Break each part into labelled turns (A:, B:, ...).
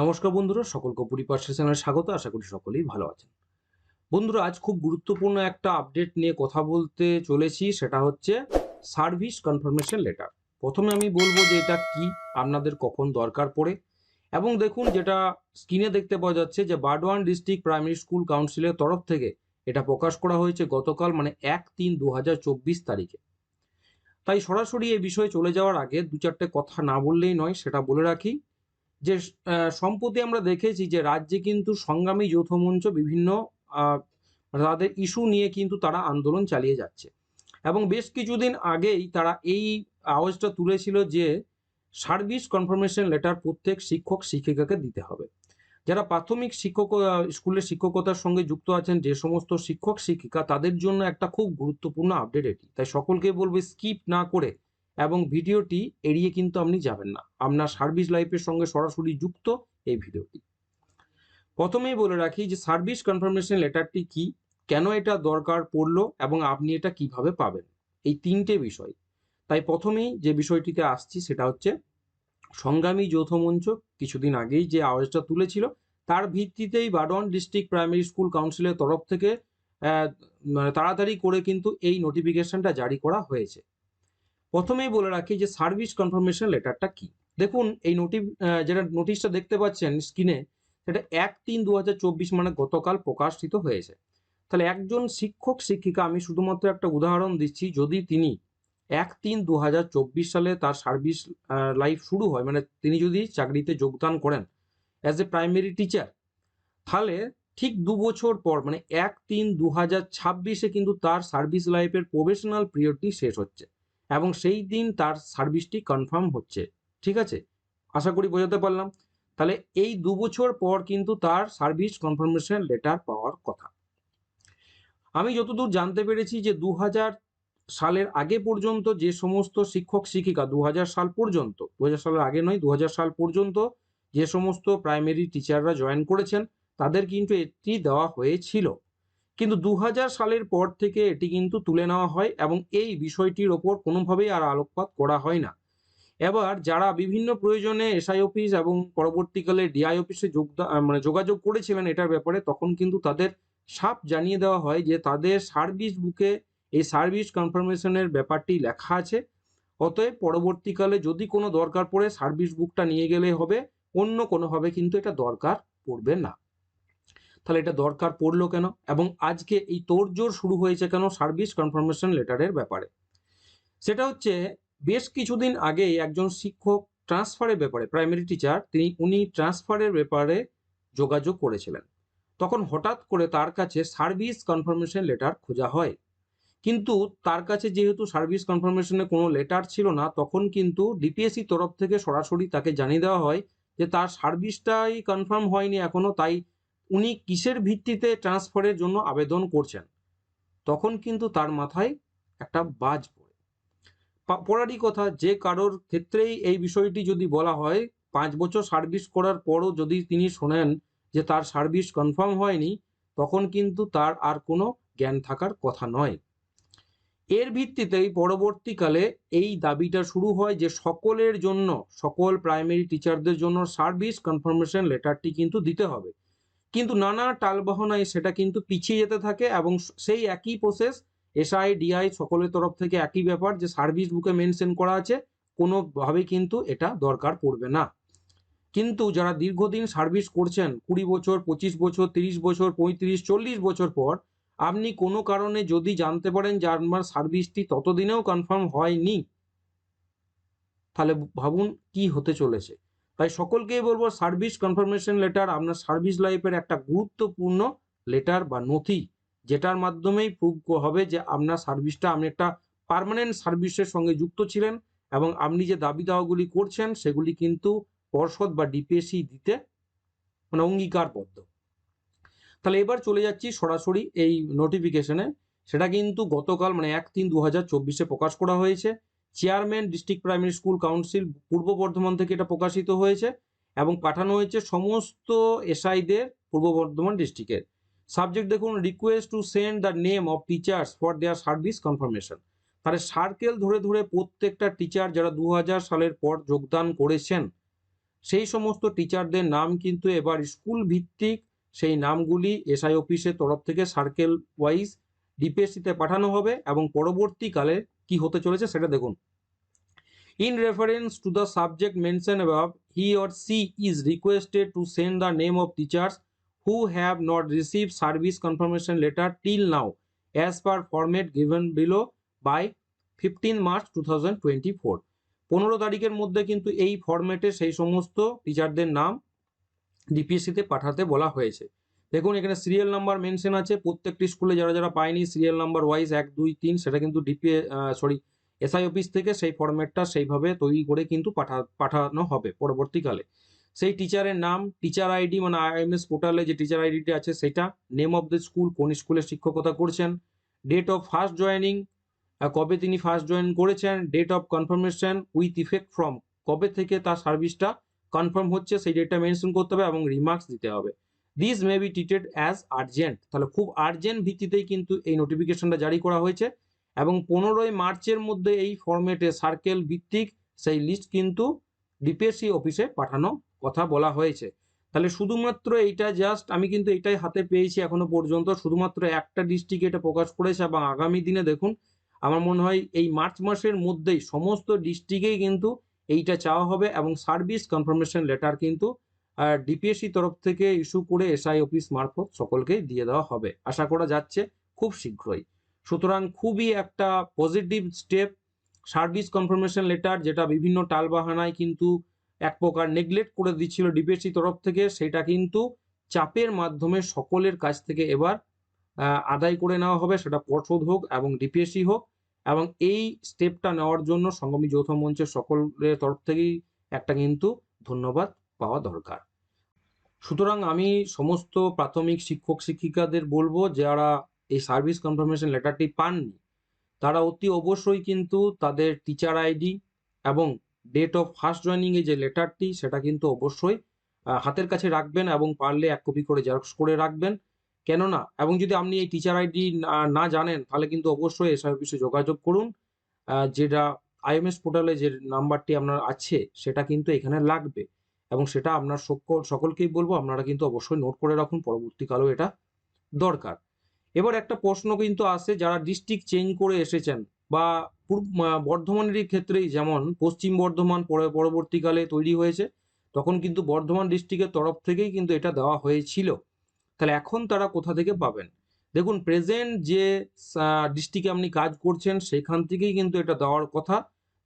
A: নমস্কার বন্ধুরা সকল কপুরি পার্সা চ্যানেলে স্বাগত, আশা করি সকলেই ভালো আছেন। বন্ধুরা, আজ খুব গুরুত্বপূর্ণ একটা আপডেট নিয়ে কথা বলতে চলেছি, সেটা হচ্ছে সার্ভিস কনফার্মেশন লেটার। প্রথমে আমি বলব যে এটা কি, আপনাদের কখন দরকার পড়ে, এবং দেখুন যেটা স্ক্রিনে দেখতে পাওয়া যাচ্ছে যে বারডোয়ান ডিস্ট্রিক্ট প্রাইমারি স্কুল কাউন্সিলের তরফ থেকে এটা প্রকাশ করা হয়েছে গতকাল মানে এক তিন দু তারিখে। তাই সরাসরি এই বিষয়ে চলে যাওয়ার আগে দু চারটে কথা না বললেই নয়, সেটা বলে রাখি। যে সম্প্রতি আমরা দেখেছি যে রাজ্যে কিন্তু সংগ্রামী যৌথ মঞ্চ বিভিন্ন তাদের ইস্যু নিয়ে কিন্তু তারা আন্দোলন চালিয়ে যাচ্ছে। এবং বেশ কিছুদিন আগেই তারা এই আওয়াজটা তুলেছিল যে সার্ভিস কনফার্মেশন লেটার প্রত্যেক শিক্ষক শিক্ষিকাকে দিতে হবে। যারা প্রাথমিক শিক্ষক স্কুলের শিক্ষকতার সঙ্গে যুক্ত আছেন, যে সমস্ত শিক্ষক শিক্ষিকা, তাদের জন্য একটা খুব গুরুত্বপূর্ণ আপডেট এটি। তাই সকলকে বলবে, স্কিপ না করে এবং ভিডিওটি এড়িয়ে কিন্তু আপনি যাবেন না। আপনার সার্ভিস লাইফের সঙ্গে সরাসরি যুক্ত এই ভিডিওটি। প্রথমেই বলে রাখি যে সার্ভিস কনফার্মেশন লেটারটি কি, কেন এটা দরকার পড়ল এবং আপনি এটা কীভাবে পাবেন? এই তিনটে বিষয়। তাই প্রথমেই যে বিষয়টিতে আসছি সেটা হচ্ছে সংগ্রামী যৌথ মঞ্চ কিছুদিন আগেই যে আওয়াজটা তুলেছিল, তার ভিত্তিতেই বাডন ডিস্ট্রিক্ট প্রাইমারি স্কুল কাউন্সিলের তরফ থেকে মানে তাড়াতাড়ি করে কিন্তু এই নোটিফিকেশনটা জারি করা হয়েছে। প্রথমেই বলে রাখি যে সার্ভিস কনফার্মেশন লেটারটা কি? দেখুন, এই নোটিফ যেটা নোটিশটা দেখতে পাচ্ছেন স্ক্রিনে সেটা এক তিন দু মানে গতকাল প্রকাশিত হয়েছে। তাহলে একজন শিক্ষক, শিক্ষিকা, আমি শুধুমাত্র একটা উদাহরণ দিচ্ছি, যদি তিনি এক তিন দু সালে তার সার্ভিস লাইফ শুরু হয় মানে তিনি যদি চাকরিতে যোগদান করেন অ্যাজ এ প্রাইমারি টিচার তাহলে ঠিক দু বছর পর মানে এক তিন দু হাজার ছাব্বিশে কিন্তু তার সার্ভিস লাইফের প্রফেশনাল পিরিয়ডটি শেষ হচ্ছে। এবং সেই দিন তার সার্ভিসটি কনফার্ম হচ্ছে। ঠিক আছে? আশা করি বোঝাতে পারলাম। তাহলে এই দু বছর পর কিন্তু তার সার্ভিস কনফার্মেশন লেটার পাওয়ার কথা। আমি যতদূর জানতে পেরেছি যে দু হাজার সালের আগে পর্যন্ত যে সমস্ত শিক্ষক শিক্ষিকা, দু হাজার সাল পর্যন্ত, দু হাজার সালের আগে নয়, দু সাল পর্যন্ত যে সমস্ত প্রাইমারি টিচাররা জয়েন করেছেন, তাদের কিন্তু এটি দেওয়া হয়েছিল। কিন্তু দু হাজার সালের পর থেকে এটি কিন্তু তুলে নেওয়া হয় এবং এই বিষয়টির ওপর কোনোভাবেই আর আলোকপাত করা হয় না। এবার যারা বিভিন্ন প্রয়োজনে এসআই অফিস এবং পরবর্তীকালে ডিআই অফিসে যোগদান মানে যোগাযোগ করেছিলেন এটার ব্যাপারে তখন কিন্তু তাদের সাপ জানিয়ে দেওয়া হয় যে তাদের সার্ভিস বুকে এই সার্ভিস কনফার্মেশনের ব্যাপারটি লেখা আছে। অতএব পরবর্তীকালে যদি কোনো দরকার পড়ে সার্ভিস বুকটা নিয়ে গেলে হবে, অন্য কোনোভাবে কিন্তু এটা দরকার পড়বে না। তাহলে এটা দরকার পড়ল কেন? এবং আজকে এই তোড়জোড় শুরু হয়েছে কেন সার্ভিস কনফার্মেশন লেটারের ব্যাপারে? সেটা হচ্ছে, বেশ কিছুদিন আগেই একজন শিক্ষক ট্রান্সফারের ব্যাপারে, প্রাইমারি টিচার, তিনি, উনি ট্রান্সফারের ব্যাপারে যোগাযোগ করেছিলেন। তখন হঠাৎ করে তার কাছে সার্ভিস কনফার্মেশন লেটার খোঁজা হয়। কিন্তু তার কাছে যেহেতু সার্ভিস কনফার্মেশনের কোনো লেটার ছিল না, তখন কিন্তু ডিপিএসসি তরফ থেকে সরাসরি তাকে জানিয়ে দেওয়া হয় যে তার সার্ভিসটাই কনফার্ম হয়নি এখনও, তাই উনি কিসের ভিত্তিতে ট্রান্সফারের জন্য আবেদন করছেন? তখন কিন্তু তার মাথায় একটা বাজ পড়ে। পড়ারই কথা, যে কারোর ক্ষেত্রেই এই বিষয়টি যদি বলা হয়, পাঁচ বছর সার্ভিস করার পরও যদি তিনি শোনেন যে তার সার্ভিস কনফার্ম হয়নি, তখন কিন্তু তার আর কোনো জ্ঞান থাকার কথা নয়। এর ভিত্তিতেই পরবর্তীকালে এই দাবিটা শুরু হয় যে সকলের জন্য, সকল প্রাইমারি টিচারদের জন্য সার্ভিস কনফার্মেশন লেটারটি কিন্তু দিতে হবে। কিন্তু নানা টালবাহনায় সেটা কিন্তু পিছিয়ে যেতে থাকে এবং সেই একই প্রসেস এসআই ডিআই সকলের তরফ থেকে একই ব্যাপার যে সার্ভিস বুকে মেনশন করা আছে, কোনোভাবে কিন্তু এটা দরকার পড়বে না। কিন্তু যারা দীর্ঘদিন সার্ভিস করছেন, কুড়ি বছর, পঁচিশ বছর, তিরিশ বছর, পঁয়ত্রিশ, চল্লিশ বছর পর, আপনি কোনো কারণে যদি জানতে পারেন যে আপনার সার্ভিসটি ততদিনেও কনফার্ম হয়নি, তাহলে ভাবুন কি হতে চলেছে। তাই সকলকেই বলব সার্ভিস কনফার্মেশন লেটার আপনার সার্ভিস লাইফের একটা গুরুত্বপূর্ণ লেটার বা নথি যেটার মাধ্যমেই প্রুভ হবে যে আপনার সার্ভিসটা আপনি একটা পার্মানেন্ট সার্ভিসের সঙ্গে যুক্ত ছিলেন এবং আপনি যে দাবি দাওয়াগুলি করছেন সেগুলি কিন্তু পর্ষদ বা ডিপিএসসি দিতে মানে অঙ্গীকারবদ্ধ। তাহলে এবার চলে যাচ্ছি সরাসরি এই নোটিফিকেশনে সেটা কিন্তু গতকাল মানে এক তিন দু হাজার চব্বিশে প্রকাশ করা হয়েছে। Chairman, district primary school council, পূর্ব বর্ধমান থেকে এটা প্রকাশিত হয়েছে এবং পাঠানো হয়েছে সমস্ত এসআইদের পূর্ব বর্ধমান ডিস্ট্রিক্টের। সাবজেক্ট দেখুন request to send the name of teachers for their service confirmation তাহলে সার্কেল ধরে ধরে প্রত্যেকটা টিচার যারা দু হাজার সালের পর যোগদান করেছেন, সেই সমস্ত টিচারদের নাম কিন্তু এবার স্কুল ভিত্তিক সেই নামগুলি এসআই অফিসের তরফ থেকে সার্কেল ওয়াইজ ডিপিএসসিতে পাঠানো হবে এবং পরবর্তীকালে কি হতে চলেছে সেটা দেখুন। In reference to the subject mention above he or she is requested to send the name of teachers who have not receive service confirmation letter till now as per format given below by fifteen March two thousand twenty four পনেরো তারিখের মধ্যে কিন্তু এই ফরম্যাটে সেই সমস্ত টিচারদের নাম ডিপিএসসিতে পাঠাতে বলা হয়েছে। দেখুন, এখানে সিরিয়াল নাম্বার মেনশন আছে। প্রত্যেকটি স্কুলে যারা যারা পায়নি সিরিয়াল নাম্বার ওয়াইজ এক, দুই, তিন, সেটা কিন্তু ডিপিএ সরি এসআই অফিস থেকে সেই ফরম্যাটটা সেইভাবে তৈরি করে কিন্তু পাঠা, পাঠানো হবে পরবর্তীকালে। সেই টিচারের নাম টিচার আইডি মানে আইএমএস পোর্টালে যে টিচার আইডিটি আছে, সেটা নেম অফ দ্য স্কুল কোন স্কুলে শিক্ষকতা করছেন ডেট অফ ফার্স্ট জয়েনিং কবে তিনি ফার্স্ট জয়েন করেছেন date of confirmation with effect from কবে থেকে তার সার্ভিসটা কনফার্ম হচ্ছে, সেই ডেটটা মেনশন করতে হবে এবং রিমার্কস দিতে হবে। This may be treated as urgent তাহলে খুব আর্জেন্ট ভিত্তিতেই কিন্তু এই নোটিফিকেশনটা জারি করা হয়েছে এবং পনেরোই মার্চের মধ্যে এই ফরম্যাটে সার্কেল ভিত্তিক সেই লিস্ট কিন্তু ডিপিএসসি অফিসে পাঠানো কথা বলা হয়েছে। তাহলে শুধুমাত্র এইটা জাস্ট আমি কিন্তু এটাই হাতে পেয়েছি এখনও পর্যন্ত। শুধুমাত্র একটা ডিস্ট্রিক্টে এটা প্রকাশ করেছে এবং আগামী দিনে দেখুন, আমার মনে হয় এই মার্চ মাসের মধ্যেই সমস্ত ডিস্ট্রিক্টেই কিন্তু এইটা চাওয়া হবে এবং সার্ভিস কনফার্মেশন লেটার কিন্তু ডিপিএসসি তরফ থেকে ইস্যু করে এসআই অফিস মারফত সকলকেই দিয়ে দেওয়া হবে। আশা করা যাচ্ছে খুব শীঘ্রই। সুতরাং খুবই একটা positive step service confirmation letter যেটা বিভিন্ন টালবাহানায় কিন্তু এক প্রকার নেগলেক্ট করে দিচ্ছিল ডিপিএসসি তরফ থেকে, সেটা কিন্তু চাপের মাধ্যমে সকলের কাছ থেকে এবার আদায় করে নেওয়া হবে। সেটা পর্ষদ হোক এবং ডিপিএসসি হোক এবং এই স্টেপটা নেওয়ার জন্য সংগমী যৌথ মঞ্চের সকলের তরফ থেকেই একটা কিন্তু ধন্যবাদ পাওয়া দরকার। সুতরাং আমি সমস্ত প্রাথমিক শিক্ষক শিক্ষিকাদের বলব, যারা এই সার্ভিস কনফার্মেশন লেটারটি পাননি, তারা অতি অবশ্যই কিন্তু তাদের টিচার আইডি এবং ডেট অফ ফার্স্ট জয়নিং এর যে লেটারটি সেটা কিন্তু অবশ্যই হাতের কাছে রাখবেন এবং পারলে এক কপি করে জেরক্স করে রাখবেন। কেননা, এবং যদি আপনি এই টিচার আইডি না জানেন, তাহলে কিন্তু অবশ্যই এসআই অফিসে যোগাযোগ করুন। যেটা আইএমএস পোর্টালে যে নাম্বারটি আপনার আছে, সেটা কিন্তু এখানে লাগবে। এবং সেটা আপনার সকল, সকলকেই বলব, আপনারা কিন্তু অবশ্যই নোট করে রাখুন, পরবর্তীকালেও এটা দরকার। এবার একটা প্রশ্ন কিন্তু আসে, যারা ডিস্ট্রিক্ট চেঞ্জ করে এসেছেন বা পূর্ব বর্ধমানেরই ক্ষেত্রেই যেমন পশ্চিম বর্ধমান পরে, পরবর্তীকালে তৈরি হয়েছে, তখন কিন্তু বর্ধমান ডিস্ট্রিক্টের তরফ থেকেই কিন্তু এটা দেওয়া হয়েছিল। তাহলে এখন তারা কোথা থেকে পাবেন? দেখুন প্রেজেন্ট যে ডিস্ট্রিক্টে আপনি কাজ করছেন, সেখান থেকেই কিন্তু এটা দেওয়ার কথা।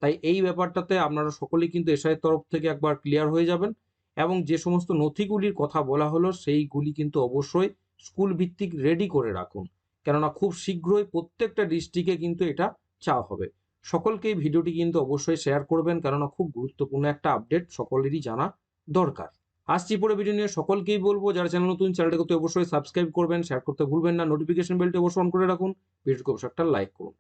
A: তাই এই ব্যাপারটাতে আপনারা সকলেই কিন্তু এসআইয়ের তরফ থেকে একবার ক্লিয়ার হয়ে যাবেন এবং যে সমস্ত নথিগুলির কথা বলা হলো সেইগুলি কিন্তু অবশ্যই স্কুল ভিত্তিক রেডি করে রাখুন। কেননা খুব শীঘ্রই প্রত্যেকটা ডিস্ট্রিক্টে কিন্তু এটা চাওয়া হবে। সকলকেই ভিডিওটি কিন্তু অবশ্যই শেয়ার করবেন কেননা খুব গুরুত্বপূর্ণ একটা আপডেট সকলেরই জানা দরকার। আসছি পরে ভিডিও নিয়ে, সকলকেই বলব, যারা চ্যানেল নতুন চ্যানেলটাকে অবশ্যই সাবস্ক্রাইব করবেন শেয়ার করতে ভুলবেন না নোটিফিকেশন বেলটি অবশ্যই অন করে রাখুন ভিডিওকে অবশ্যই একটা লাইক করুন।